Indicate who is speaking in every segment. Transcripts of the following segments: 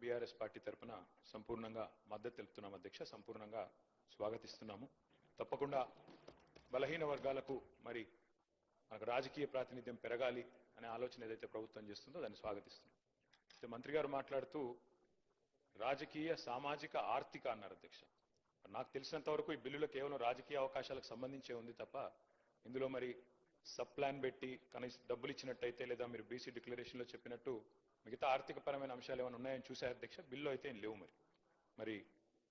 Speaker 1: BRS party తరపున సంపూర్ణంగా మద్దతు తెలుపుతున్నాం అధ్యక్ష సంపూర్ణంగా స్వాగతిస్తున్నాము. తప్పకుండా బలహీన వర్గాలకు మరి మనకు రాజకీయ ప్రాతినిధ్యం పెరగాలి అనే ఆలోచన ఏదైతే ప్రభుత్వం చేస్తుందో దాన్ని స్వాగతిస్తున్నాం. మంత్రి గారు మాట్లాడుతూ రాజకీయ సామాజిక ఆర్థిక అన్నారు అధ్యక్ష. నాకు తెలిసినంత వరకు ఈ బిల్లులో కేవలం రాజకీయ అవకాశాలకు సంబంధించే ఉంది తప్ప ఇందులో మరి సబ్ ప్లాన్ పెట్టి కనీసం డబ్బులు ఇచ్చినట్టయితే లేదా మీరు బీసీ డిక్లరేషన్లో చెప్పినట్టు మిగతా ఆర్థిక పరమైన అంశాలు ఏమైనా ఉన్నాయని చూసే అధ్యక్ష బిల్లు అయితే లేవు మరి. మరి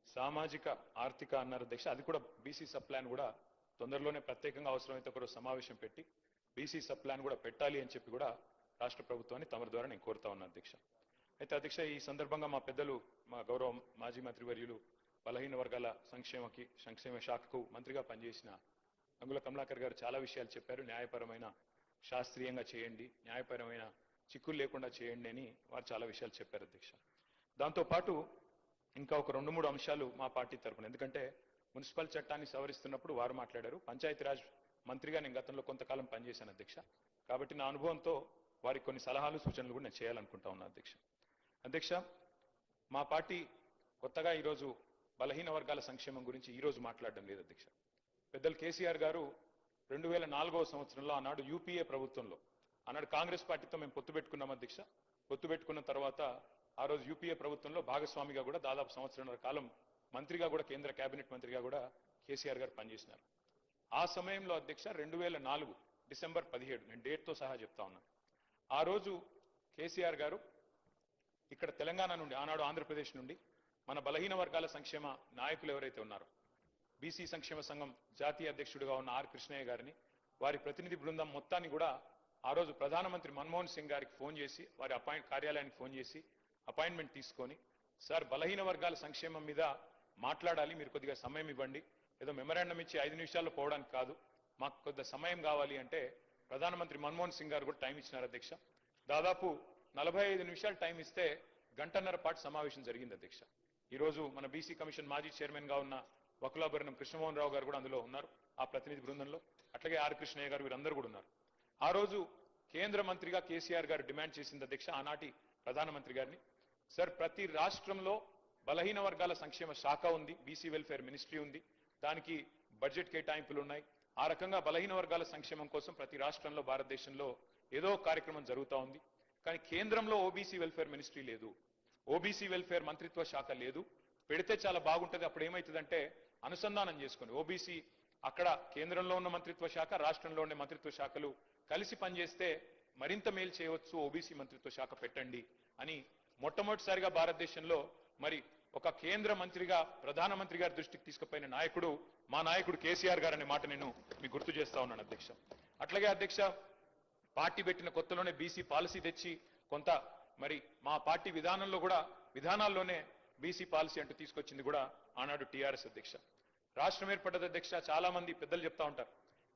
Speaker 1: సామాజిక ఆర్థిక అన్నారు అధ్యక్ష అది కూడా బీసీ సబ్ ప్లాన్ కూడా తొందరలోనే ప్రత్యేకంగా అవసరమైతే ఒకరోజు సమావేశం పెట్టి బీసీ సబ్ ప్లాన్ కూడా పెట్టాలి అని చెప్పి కూడా రాష్ట్ర ప్రభుత్వాన్ని తమరి ద్వారా నేను కోరుతా ఉన్నా అధ్యక్ష. అయితే అధ్యక్ష ఈ సందర్భంగా మా పెద్దలు మా గౌరవ మాజీ మంత్రివర్యులు బలహీన వర్గాల సంక్షేమకి సంక్షేమ శాఖకు మంత్రిగా పనిచేసిన అంగుల కమలాకర్ గారు చాలా విషయాలు చెప్పారు. న్యాయపరమైన శాస్త్రీయంగా చేయండి. న్యాయపరమైన చిక్కులు లేకుండా చేయండి అని వారు చాలా విషయాలు చెప్పారు అధ్యక్ష. దాంతోపాటు ఇంకా ఒక రెండు మూడు అంశాలు మా పార్టీ తరపున. ఎందుకంటే మున్సిపల్ చట్టాన్ని సవరిస్తున్నప్పుడు వారు మాట్లాడారు. పంచాయతీరాజ్ మంత్రిగా నేను గతంలో కొంతకాలం పనిచేశాను అధ్యక్ష. కాబట్టి నా అనుభవంతో వారికి కొన్ని సలహాలు సూచనలు కూడా నేను చేయాలనుకుంటా ఉన్నా అధ్యక్ష. అధ్యక్ష మా పార్టీ కొత్తగా ఈరోజు బలహీన వర్గాల సంక్షేమం గురించి ఈరోజు మాట్లాడడం లేదు అధ్యక్ష. పెద్దలు కేసీఆర్ గారు రెండు వేల నాలుగవ సంవత్సరంలో ఆనాడు యూపీఏ ప్రభుత్వంలో ఆనాడు కాంగ్రెస్ పార్టీతో మేము పొత్తు పెట్టుకున్నాం అధ్యక్ష పొత్తు పెట్టుకున్న తర్వాత ఆ రోజు యూపీఏ ప్రభుత్వంలో భాగస్వామిగా కూడా దాదాపు సంవత్సరంన్నర కాలం మంత్రిగా కూడా కేంద్ర కేబినెట్ మంత్రిగా కూడా కేసీఆర్ గారు పనిచేసినారు. ఆ సమయంలో అధ్యక్ష రెండు వేల నాలుగు డిసెంబర్ పదిహేడు నేను డేట్తో సహా చెప్తా ఉన్నాను ఆ రోజు కేసీఆర్ గారు ఇక్కడ తెలంగాణ నుండి ఆనాడు ఆంధ్రప్రదేశ్ నుండి మన బలహీన వర్గాల సంక్షేమ నాయకులు ఎవరైతే ఉన్నారో బీసీ సంక్షేమ సంఘం జాతీయ అధ్యక్షుడిగా ఉన్న ఆర్ కృష్ణయ్య గారిని వారి ప్రతినిధి బృందం మొత్తాన్ని కూడా ఆ రోజు ప్రధానమంత్రి మన్మోహన్ సింగ్ గారికి ఫోన్ చేసి వారి అపాయింట్ కార్యాలయానికి ఫోన్ చేసి అపాయింట్మెంట్ తీసుకొని సార్ బలహీన వర్గాల సంక్షేమం మీద మాట్లాడాలి మీరు కొద్దిగా సమయం ఇవ్వండి. ఏదో మెమరాండం ఇచ్చి ఐదు నిమిషాల్లో పోవడానికి కాదు. మాకు కొద్ది సమయం కావాలి అంటే ప్రధానమంత్రి మన్మోహన్ సింగ్ గారు కూడా టైం ఇచ్చినారు అధ్యక్ష. దాదాపు నలభై ఐదు నిమిషాలు టైం ఇస్తే గంటన్నర పాటు సమావేశం జరిగింది అధ్యక్ష. ఈరోజు మన బీసీ కమిషన్ మాజీ చైర్మన్గా ఉన్న వకులాభరణం కృష్ణమోహన్ రావు గారు కూడా అందులో ఉన్నారు ఆ ప్రతినిధి బృందంలో. అట్లాగే ఆర్ కృష్ణయ్య గారు వీరందరూ కూడా ఉన్నారు. ఆ రోజు కేంద్ర మంత్రిగా కేసీఆర్ గారు డిమాండ్ చేసింది అధ్యక్ష ఆనాటి ప్రధానమంత్రి గారిని. సార్ ప్రతి రాష్ట్రంలో బలహీన వర్గాల సంక్షేమ శాఖ ఉంది బీసీ వెల్ఫేర్ మినిస్ట్రీ ఉంది. దానికి బడ్జెట్ కేటాయింపులు ఉన్నాయి. ఆ రకంగా బలహీన వర్గాల సంక్షేమం కోసం ప్రతి రాష్ట్రంలో భారతదేశంలో ఏదో కార్యక్రమం జరుగుతూ ఉంది. కానీ కేంద్రంలో ఓబీసీ వెల్ఫేర్ మినిస్ట్రీ లేదు. ఓబీసీ వెల్ఫేర్ మంత్రిత్వ శాఖ లేదు. పెడితే చాలా బాగుంటుంది. అప్పుడు ఏమవుతుందంటే అనుసంధానం చేసుకొని ఓబీసీ అక్కడ కేంద్రంలో ఉన్న మంత్రిత్వ శాఖ రాష్ట్రంలో ఉండే మంత్రిత్వ శాఖలు కలిసి పనిచేస్తే మరింత మేలు చేయవచ్చు ఓబీసీ మంత్రిత్వ శాఖ పెట్టండి అని మొట్టమొదటిసారిగా భారతదేశంలో మరి ఒక కేంద్ర మంత్రిగా ప్రధానమంత్రి గారి దృష్టికి తీసుకుపోయిన నాయకుడు మా నాయకుడు కేసీఆర్ గారు అనే మాట నేను మీకు గుర్తు చేస్తా ఉన్నాను అధ్యక్ష. అట్లాగే అధ్యక్ష పార్టీ పెట్టిన కొత్తలోనే బీసీ పాలసీ తెచ్చి కొంత మరి మా పార్టీ విధానంలో కూడా విధానాల్లోనే బీసీ పాలసీ అంటూ తీసుకొచ్చింది కూడా ఆనాడు టీఆర్ఎస్ అధ్యక్ష. రాష్ట్రం ఏర్పడ్డది అధ్యక్ష చాలా మంది పెద్దలు చెప్తా ఉంటారు.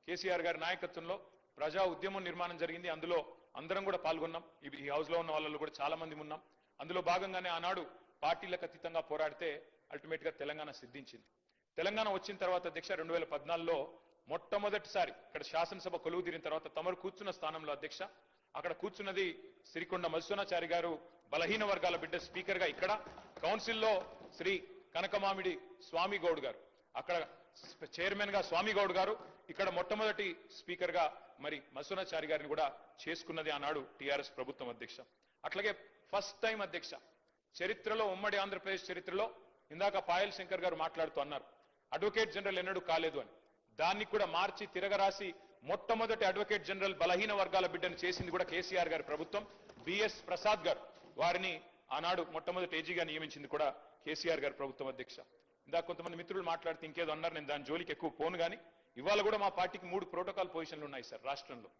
Speaker 1: కేసీఆర్ గారి నాయకత్వంలో ప్రజా ఉద్యమం నిర్మాణం జరిగింది. అందులో అందరం కూడా పాల్గొన్నాం. ఈ- హౌస్లో ఉన్న వాళ్ళలో కూడా చాలా మంది ఉన్నాం. అందులో భాగంగానే ఆనాడు పార్టీలకు అతీతంగా పోరాడితే అల్టిమేట్గా తెలంగాణ సిద్ధించింది. తెలంగాణ వచ్చిన తర్వాత అధ్యక్ష రెండు వేల పద్నాలుగులో మొట్టమొదటిసారి ఇక్కడ శాసనసభ కొలువు తీరిన తర్వాత తమరు కూర్చున్న స్థానంలో అధ్యక్ష అక్కడ కూర్చున్నది శ్రీకొండ మధుసూనాచారి గారు బలహీన వర్గాల బిడ్డ స్పీకర్గా ఇక్కడ కౌన్సిల్లో శ్రీ కనకమామిడి స్వామి గౌడ్ గారు. అక్కడ చైర్మన్గా స్వామి గౌడ్ గారు ఇక్కడ మొట్టమొదటి స్పీకర్గా మరి మధుసూనాచారి గారిని కూడా చేసుకున్నది ఆనాడు టిఆర్ఎస్ ప్రభుత్వం అధ్యక్ష. అట్లాగే ఫస్ట్ టైం అధ్యక్ష. చరిత్రలో ఉమ్మడి ఆంధ్రప్రదేశ్ చరిత్రలో ఇందాక పాయల్ శంకర్ గారు మాట్లాడుతూ అన్నారు అడ్వకేట్ జనరల్ ఎన్నడూ కాలేదు అని. దాన్ని కూడా మార్చి తిరగరాసి మొట్టమొదటి అడ్వకేట్ జనరల్ బలహీన వర్గాల బిడ్డను చేసింది కూడా కేసీఆర్ గారి ప్రభుత్వం. బిఎస్ ప్రసాద్ గారు వారిని ఆనాడు మొట్టమొదటి ఏజీగా నియమించింది కూడా కేసీఆర్ గారి ప్రభుత్వం అధ్యక్ష. ఇందాక కొంతమంది మిత్రులు మాట్లాడితే ఇంకేదో అన్నారు నేను దాని జోలికి ఎక్కువ పోను కానీ ఇవాళ కూడా మా పార్టీకి మూడు ప్రోటోకాల్ పొజిషన్లు ఉన్నాయి సార్ రాష్ట్రంలో.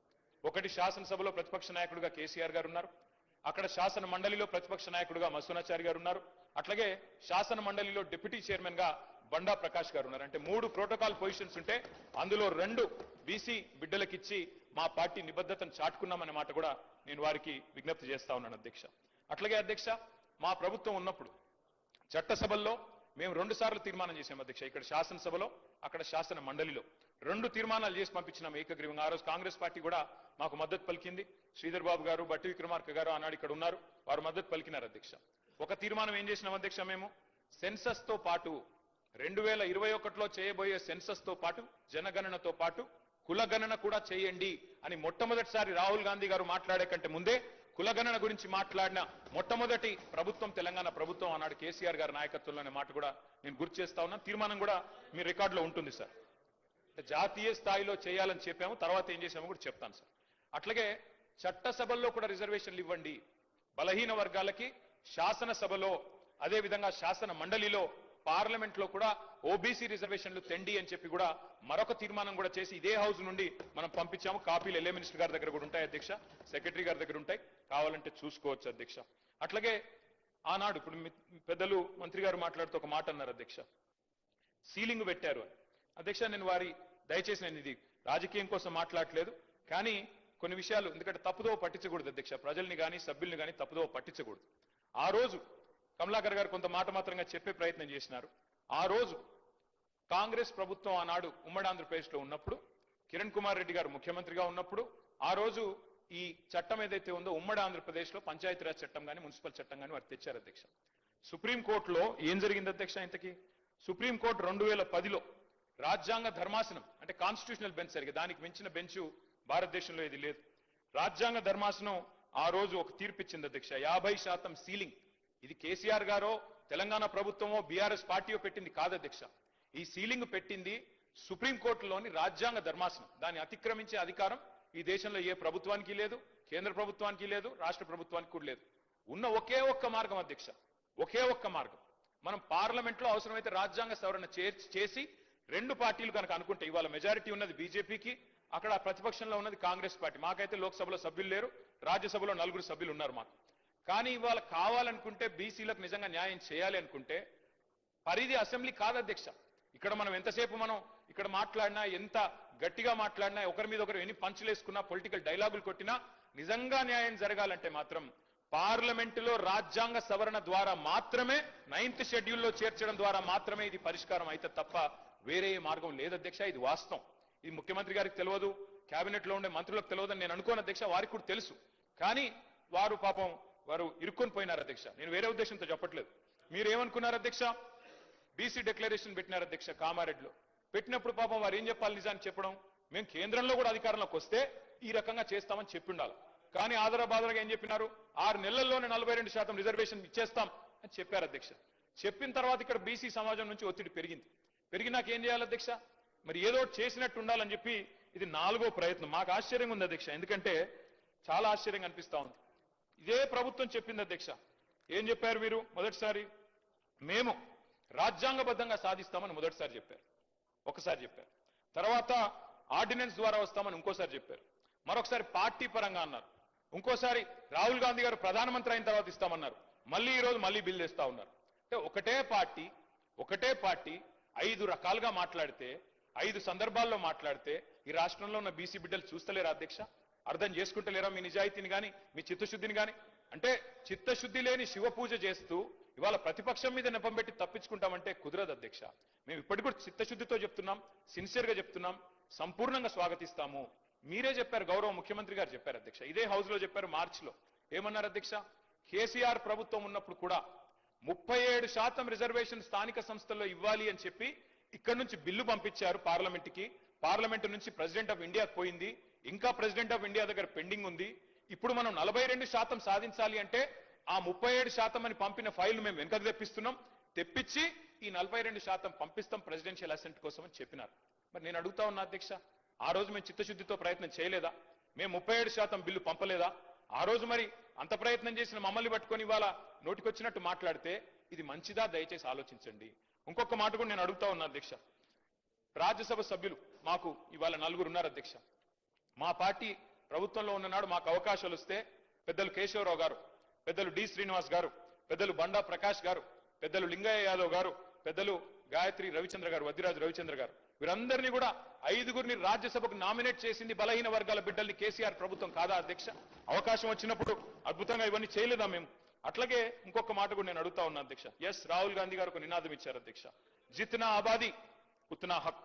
Speaker 1: ఒకటి శాసనసభలో ప్రతిపక్ష నాయకుడిగా కేసీఆర్ గారు ఉన్నారు. అక్కడ శాసన మండలిలో ప్రతిపక్ష నాయకుడిగా మసూనాచారి గారు ఉన్నారు. అట్లాగే శాసన మండలిలో డిప్యూటీ చైర్మన్గా బండా ప్రకాష్ గారు ఉన్నారు. అంటే మూడు ప్రోటోకాల్ పొజిషన్స్ ఉంటే అందులో రెండు బీసీ బిడ్డలకిచ్చి మా పార్టీ నిబద్ధతను చాటుకున్నామనే మాట కూడా నేను వారికి విజ్ఞప్తి చేస్తా ఉన్నాను అధ్యక్ష. అట్లాగే అధ్యక్ష మా ప్రభుత్వం ఉన్నప్పుడు చట్టసభల్లో మేము రెండు సార్లు తీర్మానం చేసాం అధ్యక్ష ఇక్కడ శాసనసభలో అక్కడ శాసన మండలిలో. రెండు తీర్మానాలు చేసి పంపించినాం ఏకగ్రీవంగా. ఆ రోజు కాంగ్రెస్ పార్టీ కూడా మాకు మద్దతు పలికింది. శ్రీధర్ బాబు గారు బట్టి విక్రమార్క గారు ఆనాడు ఇక్కడ ఉన్నారు. వారు మద్దతు పలికినారు అధ్యక్ష. ఒక తీర్మానం ఏం చేసినాం అధ్యక్ష మేము? సెన్సస్తో పాటు రెండు వేల ఇరవై ఒకటిలో చేయబోయే సెన్సస్తో పాటు జనగణనతో పాటు కులగణన కూడా చేయండి అని మొట్టమొదటిసారి రాహుల్ గాంధీ గారు మాట్లాడే కంటే ముందే కులగణన గురించి మాట్లాడిన మొట్టమొదటి ప్రభుత్వం తెలంగాణ ప్రభుత్వం ఆనాడు కేసీఆర్ గారి నాయకత్వంలోనే మాట కూడా నేను గుర్తు చేస్తా ఉన్నాను తీర్మానం కూడా మీ రికార్డులో ఉంటుంది సార్. జాతీయ స్థాయిలో చేయాలని చెప్పాము తర్వాత ఏం చేసామో కూడా చెప్తాను సార్. అట్లాగే చట్టసభల్లో కూడా రిజర్వేషన్లు ఇవ్వండి. బలహీన వర్గాలకి శాసనసభలో అదే విధంగా శాసన మండలిలో పార్లమెంట్లో కూడా ఓబీసీ రిజర్వేషన్లు తెండి అని చెప్పి కూడా మరొక తీర్మానం కూడా చేసి ఇదే హౌస్ నుండి మనం పంపించాము. కాపీలు ఎల్ఏ మినిస్టర్ గారి దగ్గర కూడా ఉంటాయి అధ్యక్ష. సెక్రటరీ గారి దగ్గర ఉంటాయి. కావాలంటే చూసుకోవచ్చు అధ్యక్ష. అట్లాగే ఆనాడు ఇప్పుడు పెద్దలు మంత్రి గారు మాట్లాడుతూ ఒక మాట అన్నారు అధ్యక్ష. సీలింగ్ పెట్టారు అని. అధ్యక్ష నేను వారి దయచేసి నేను ఇది రాజకీయం కోసం మాట్లాడలేదు. కానీ కొన్ని విషయాలు ఎందుకంటే తప్పుదో పట్టించకూడదు అధ్యక్ష. ప్రజల్ని కానీ సభ్యుల్ని కానీ తప్పుదో పట్టించకూడదు. ఆ రోజు కమలాకర్ గారు కొంత మాట మాత్రంగా చెప్పే ప్రయత్నం చేసినారు. ఆ రోజు కాంగ్రెస్ ప్రభుత్వం ఆనాడు ఉమ్మడి ఆంధ్రప్రదేశ్లో ఉన్నప్పుడు కిరణ్ కుమార్ రెడ్డి గారు ముఖ్యమంత్రిగా ఉన్నప్పుడు ఆ రోజు ఈ చట్టం ఏదైతే ఉందో ఉమ్మడి ఆంధ్రప్రదేశ్లో పంచాయతీరాజ్ చట్టం కానీ మున్సిపల్ చట్టం కానీ వారు తెచ్చారు అధ్యక్ష. సుప్రీంకోర్టులో ఏం జరిగింది అధ్యక్ష ఇంతకీ? సుప్రీంకోర్టు రెండు వేల పదిలో రాజ్యాంగ ధర్మాసనం అంటే కాన్స్టిట్యూషనల్ బెంచ్ సరిగ్గా దానికి మించిన బెంచ్ భారతదేశంలో ఇది లేదు. రాజ్యాంగ ధర్మాసనం ఆ రోజు ఒక తీర్పు ఇచ్చింది అధ్యక్ష యాభై శాతం సీలింగ్. ఇది కేసీఆర్ గారో తెలంగాణ ప్రభుత్వమో బీఆర్ఎస్ పార్టీయో పెట్టింది కాదు అధ్యక్ష. ఈ సీలింగ్ పెట్టింది సుప్రీంకోర్టులోని రాజ్యాంగ ధర్మాసనం. దాన్ని అతిక్రమించే అధికారం ఈ దేశంలో ఏ ప్రభుత్వానికి లేదు కేంద్ర ప్రభుత్వానికి లేదు రాష్ట్ర ప్రభుత్వానికి కూడా లేదు. ఉన్న ఒకే ఒక్క మార్గం అధ్యక్ష ఒకే ఒక్క మార్గం. మనం పార్లమెంట్లో అవసరమైతే రాజ్యాంగ సవరణ చేర్చి- చేసి రెండు పార్టీలు కనుక అనుకుంటే ఇవాళ మెజారిటీ ఉన్నది బీజేపీకి అక్కడ ప్రతిపక్షంలో ఉన్నది కాంగ్రెస్ పార్టీ. మాకైతే లోక్సభలో సభ్యులు లేరు రాజ్యసభలో నలుగురు సభ్యులు ఉన్నారు మాకు. కానీ ఇవాళ కావాలనుకుంటే బీసీలకు నిజంగా న్యాయం చేయాలి అనుకుంటే పరిధి అసెంబ్లీ కాదు అధ్యక్ష. ఇక్కడ మనం ఎంతసేపు మనం ఇక్కడ మాట్లాడినా ఎంత గట్టిగా మాట్లాడినా ఒకరి మీద ఒకరు ఎన్ని పంచులేసుకున్నా పొలిటికల్ డైలాగులు కొట్టినా నిజంగా న్యాయం జరగాలంటే మాత్రం పార్లమెంటులో రాజ్యాంగ సవరణ ద్వారా మాత్రమే నైన్త్ షెడ్యూల్లో చేర్చడం ద్వారా మాత్రమే ఇది పరిష్కారం అయితే తప్ప వేరే ఏ మార్గం లేదు అధ్యక్ష ఇది వాస్తవం. ఇది ముఖ్యమంత్రి గారికి తెలియదు క్యాబినెట్లో ఉండే మంత్రులకు తెలియదని నేను అనుకోను అధ్యక్ష వారికి కూడా తెలుసు. కానీ వారు పాపం వారు ఇరుక్కొని పోయినారు అధ్యక్ష. నేను వేరే ఉద్దేశంతో చెప్పట్లేదు. మీరు ఏమనుకున్నారు అధ్యక్ష? బీసీ డిక్లరేషన్ పెట్టినారు అధ్యక్ష కామారెడ్డిలో. పెట్టినప్పుడు పాపం వారు ఏం చెప్పాలి నిజాన్ని చెప్పడం? మేము కేంద్రంలో కూడా అధికారంలోకి వస్తే ఈ రకంగా చేస్తామని చెప్పి ఉండాలి కానీ ఆదరబాదరగా ఏం చెప్పినారు? ఆరు నెలల్లోనే నలభై రెండు శాతం రిజర్వేషన్ ఇచ్చేస్తాం అని చెప్పారు అధ్యక్ష. చెప్పిన తర్వాత ఇక్కడ బీసీ సమాజం నుంచి ఒత్తిడి పెరిగింది. పెరిగినాక ఏం చేయాలి అధ్యక్ష? మరి ఏదో చేసినట్టు ఉండాలని చెప్పి ఇది నాలుగో ప్రయత్నం. మాకు ఆశ్చర్యంగా ఉంది అధ్యక్ష. ఎందుకంటే చాలా ఆశ్చర్యంగా అనిపిస్తా ఉంది. ఇదే ప్రభుత్వం చెప్పింది అధ్యక్ష. ఏం చెప్పారు మీరు మొదటిసారి? మేము రాజ్యాంగబద్ధంగా సాధిస్తామని మొదటిసారి చెప్పారు. ఒకసారి చెప్పారు. తర్వాత ఆర్డినెన్స్ ద్వారా వస్తామని ఇంకోసారి చెప్పారు. మరొకసారి పార్టీ పరంగా అన్నారు. ఇంకోసారి రాహుల్ గాంధీ గారు ప్రధానమంత్రి అయిన తర్వాత ఇస్తామన్నారు. మళ్ళీ ఈ రోజు మళ్ళీ బిల్ తెస్తా ఉన్నారు. అంటే ఒకటే పార్టీ ఒకటే పార్టీ ఐదు రకాలుగా మాట్లాడితే ఐదు సందర్భాల్లో మాట్లాడితే ఈ రాష్ట్రంలో ఉన్న బీసీ బిడ్డలు చూస్తలేరా అధ్యక్ష? అర్థం చేసుకుంటలేరా మీ నిజాయితీని కానీ మీ చిత్తశుద్ధిని కానీ అంటే చిత్తశుద్ధి లేని శివ పూజ చేస్తూ ఇవాళ ప్రతిపక్షం మీద నెపం పెట్టి తప్పించుకుంటామంటే కుదరదు అధ్యక్ష. మేము ఇప్పటి కూడా చిత్తశుద్ధితో చెప్తున్నాం సిన్సియర్గా చెప్తున్నాం సంపూర్ణంగా స్వాగతిస్తాము. మీరే చెప్పారు గౌరవ ముఖ్యమంత్రి గారు చెప్పారు అధ్యక్ష. ఇదే హౌస్లో చెప్పారు మార్చిలో. ఏమన్నారు అధ్యక్ష? కేసీఆర్ ప్రభుత్వం ఉన్నప్పుడు కూడా ముప్పై ఏడు శాతం రిజర్వేషన్ స్థానిక సంస్థల్లో ఇవ్వాలి అని చెప్పి ఇక్కడ నుంచి బిల్లు పంపించారు పార్లమెంట్కి పార్లమెంట్ నుంచి ప్రెసిడెంట్ ఆఫ్ ఇండియా పోయింది. ఇంకా ప్రెసిడెంట్ ఆఫ్ ఇండియా దగ్గర పెండింగ్ ఉంది. ఇప్పుడు మనం నలభై రెండు శాతం సాధించాలి అంటే ఆ ముప్పై ఏడు శాతం అని పంపిన ఫైల్ మేము వెనకకు తెప్పిస్తున్నాం. తెప్పించి ఈ నలభై రెండు శాతం పంపిస్తాం ప్రెసిడెన్షియల్ అసెంట్ కోసం అని చెప్పినారు. మరి నేను అడుగుతా ఉన్నా అధ్యక్ష ఆ రోజు మేము చిత్తశుద్ధితో ప్రయత్నం చేయలేదా? మేము ముప్పై ఏడు శాతం బిల్లు పంపలేదా? ఆ రోజు మరి అంత ప్రయత్నం చేసిన మమ్మల్ని పట్టుకొని ఇవాళ నోటికొచ్చినట్టు మాట్లాడితే ఇది మంచిదా? దయచేసి ఆలోచించండి. ఇంకొక మాట కూడా నేను అడుగుతా ఉన్నా అధ్యక్ష. రాజ్యసభ సభ్యులు మాకు ఇవాళ నలుగురు ఉన్నారు అధ్యక్ష. మా పార్టీ ప్రభుత్వంలో ఉన్ననాడు మాకు అవకాశాలు వస్తే పెద్దలు కేశవరావు గారు పెద్దలు డి శ్రీనివాస్ గారు పెద్దలు బండా ప్రకాష్ గారు పెద్దలు లింగయ్య యాదవ్ గారు పెద్దలు గాయత్రి రవిచంద్ర గారు వద్దిరాజు రవిచంద్ర గారు వీరందరినీ కూడా ఐదుగురిని రాజ్యసభకు నామినేట్ చేసింది బలహీన వర్గాల బిడ్డల్ని కేసీఆర్ ప్రభుత్వం కాదా అధ్యక్ష? అవకాశం వచ్చినప్పుడు అద్భుతంగా ఇవన్నీ చేయలేదా మేము? అట్లాగే ఇంకొక మాట కూడా నేను అడుగుతా ఉన్నా అధ్యక్ష. ఎస్ రాహుల్ గాంధీ గారు ఒక నినాదం ఇచ్చారు అధ్యక్ష. జిత్నా ఆబాది ఉత్నా హక్.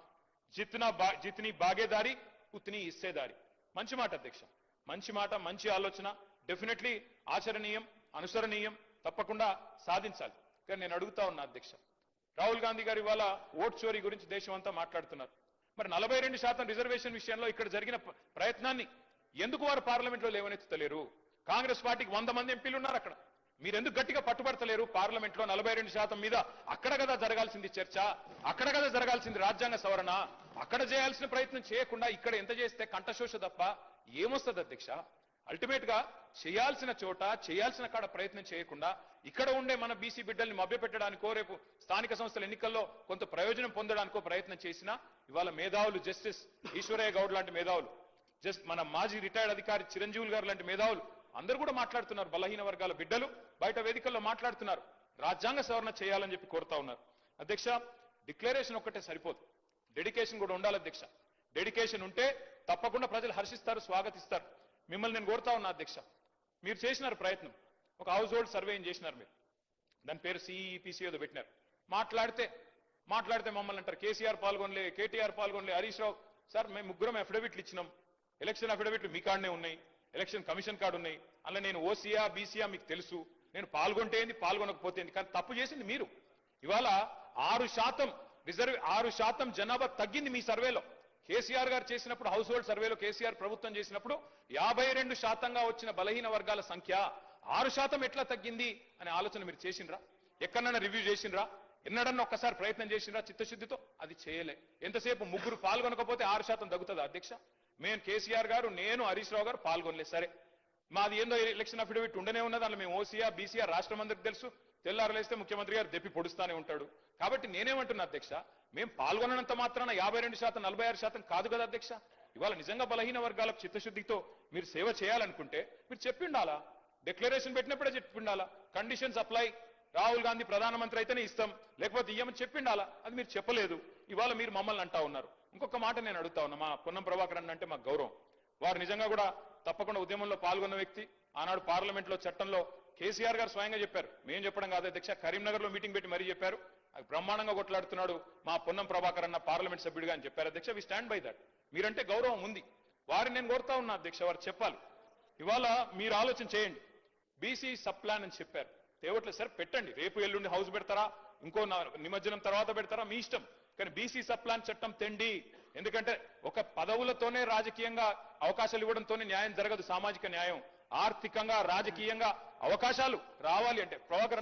Speaker 1: జిత్నా బా జిత్ని బాగేదారి ఉత్ని ఇస్సేదారి మంచి మాట అధ్యక్ష. మంచి మాట మంచి ఆలోచన డెఫినెట్లీ ఆచరణీయం అనుసరణీయం తప్పకుండా సాధించాలి. కానీ నేను అడుగుతా ఉన్నా అధ్యక్ష. రాహుల్ గాంధీ గారు ఇవాళ ఓట్ చోరీ గురించి దేశం అంతా మాట్లాడుతున్నారు. మరి నలభై రెండు శాతం రిజర్వేషన్ విషయంలో ఇక్కడ జరిగిన ప్రయత్నాన్ని ఎందుకు వారు పార్లమెంట్లో లేవనెత్తుతలేరు? కాంగ్రెస్ పార్టీకి వంద మంది ఎంపీలు ఉన్నారు అక్కడ. మీరెందుకు గట్టిగా పట్టుబడతలేరు? పార్లమెంట్లో నలభై రెండు శాతం మీద అక్కడ కదా జరగాల్సింది చర్చ అక్కడ కదా జరగాల్సింది రాజ్యాంగ సవరణ. అక్కడ చేయాల్సిన ప్రయత్నం చేయకుండా ఇక్కడ ఎంత చేస్తే కంఠశోష తప్ప ఏమొస్తుంది అధ్యక్ష? అల్టిమేట్గా చేయాల్సిన చోట చేయాల్సిన కాడ ప్రయత్నం చేయకుండా ఇక్కడ ఉండే మన బీసీ బిడ్డల్ని మభ్యపెట్టడానికో రేపు స్థానిక సంస్థల ఎన్నికల్లో కొంత ప్రయోజనం పొందడానికో ప్రయత్నం చేసినా ఇవాళ మేధావులు జస్టిస్ ఈశ్వరయ్య గౌడ్ లాంటి మేధావులు జస్ట్ మన మాజీ రిటైర్డ్ అధికారి చిరంజీవులు గారు లాంటి మేధావులు అందరూ కూడా మాట్లాడుతున్నారు. బలహీన వర్గాల బిడ్డలు బయట వేదికల్లో మాట్లాడుతున్నారు. రాజ్యాంగ సవరణ చేయాలని చెప్పి కోరుతా ఉన్నారు. అధ్యక్ష డిక్లరేషన్ ఒక్కటే సరిపోదు. డెడికేషన్ కూడా ఉండాలి అధ్యక్ష. డెడికేషన్ ఉంటే తప్పకుండా ప్రజలు హర్షిస్తారు స్వాగతిస్తారు. మిమ్మల్ని నేను కోరుతా ఉన్నా అధ్యక్ష. మీరు చేసినారు ప్రయత్నం. ఒక హౌస్ హోల్డ్ సర్వేయింగ్ చేసినారు మీరు. దాని పేరు సిఈపిసి ఏదో పెట్టినారు. మాట్లాడితే మాట్లాడితే మమ్మల్ని అంటారు కేసీఆర్ పాల్గొనలే కేటీఆర్ పాల్గొనలే హరీష్ రావు. సార్ మేము ముగ్గురం అఫిడవిట్లు ఇచ్చినాం. ఎలక్షన్ అఫిడవిట్లు మీ కాడనే ఉన్నాయి. ఎలక్షన్ కమిషన్ కార్డు ఉన్నాయి. అలా నేను ఓసీఆ బీసీఆ మీకు తెలుసు. నేను పాల్గొంటే ఏంది పాల్గొనకపోతే ఏంది? కానీ తప్పు చేసింది మీరు. ఇవాళ ఆరు శాతం రిజర్వ్ ఆరు శాతం జనాభా తగ్గింది మీ సర్వేలో. కేసీఆర్ గారు చేసినప్పుడు హౌస్ హోల్డ్ సర్వేలో కేసీఆర్ ప్రభుత్వం చేసినప్పుడు యాభై రెండు శాతంగా వచ్చిన బలహీన వర్గాల సంఖ్య ఆరు శాతం ఎట్లా తగ్గింది అనే ఆలోచన మీరు చేసిండ్రా? ఎక్కడన్నా రివ్యూ చేసిండ్రా? ఎన్నడన్నా ఒక్కసారి ప్రయత్నం చేసిండ్రా చిత్తశుద్ధితో? అది చేయలే. ఎంతసేపు ముగ్గురు పాల్గొనకపోతే ఆరు శాతం తగ్గుతుంది అధ్యక్ష? మేము కేసీఆర్ గారు నేను హరీష్ రావు గారు పాల్గొనలేదు సరే. మాది ఏందో ఎలక్షన్ అఫిడవిట్ ఉండనే ఉన్నది. అందులో మేము ఓసీఆర్ బీసీఆర్ రాష్ట్రం అందరికి తెలుసు. తెల్లారులేస్తే ముఖ్యమంత్రి గారు దెప్పి పొడుస్తానే ఉంటాడు. కాబట్టి నేనేమంటున్నా అధ్యక్ష మేము పాల్గొనంత మాత్రాన యాభై రెండు శాతం నలభై ఆరు శాతం కాదు కదా అధ్యక్ష? ఇవాళ నిజంగా బలహీన వర్గాలకు చిత్తశుద్ధితో మీరు సేవ చేయాలనుకుంటే మీరు చెప్పిండాలా? డిక్లరేషన్ పెట్టినప్పుడే చెప్పిండాలా? కండిషన్స్ అప్లై రాహుల్ గాంధీ ప్రధానమంత్రి అయితేనే ఇస్తాం లేకపోతే ఇయ్యమని చెప్పిండాలా? అది మీరు చెప్పలేదు. ఇవాళ మీరు మమ్మల్ని అంటా ఉన్నారు. ఇంకొక మాట నేను అడుగుతా ఉన్నా మా పొన్నం ప్రభాకర్ అన్న అంటే మాకు గౌరవం. వారు నిజంగా కూడా తప్పకుండా ఉద్యమంలో పాల్గొన్న వ్యక్తి ఆనాడు పార్లమెంట్లో చట్టంలో కేసీఆర్ గారు స్వయంగా చెప్పారు. మేము చెప్పడం కాదు అధ్యక్ష కరీంనగర్లో మీటింగ్ పెట్టి మరీ చెప్పారు. అది బ్రహ్మాండంగా కొట్లాడుతున్నాడు మా పొన్నం ప్రభాకర్ అన్న పార్లమెంట్ సభ్యుడిగా అని చెప్పారు. అధ్యక్ష వి స్టాండ్ బై దట్ మీరంటే గౌరవం ఉంది. వారిని నేను కోరుతా ఉన్నా అధ్యక్ష వారు చెప్పాలి. ఇవాళ మీరు ఆలోచన చేయండి. బీసీ సబ్ ప్లాన్ అని చెప్పారు. తేవట్లేదు సార్ పెట్టండి. రేపు ఎల్లుండి హౌస్ పెడతారా? ఇంకో నిమజ్జనం తర్వాత పెడతారా? మీ ఇష్టం. కానీ బీసీ సబ్ ప్లాన్ చట్టం తెండి. ఎందుకంటే ఒక పదవులతోనే రాజకీయంగా అవకాశాలు ఇవ్వడంతోనే న్యాయం జరగదు సామాజిక న్యాయం. ఆర్థికంగా రాజకీయంగా అవకాశాలు రావాలి అంటే ప్రభాకర్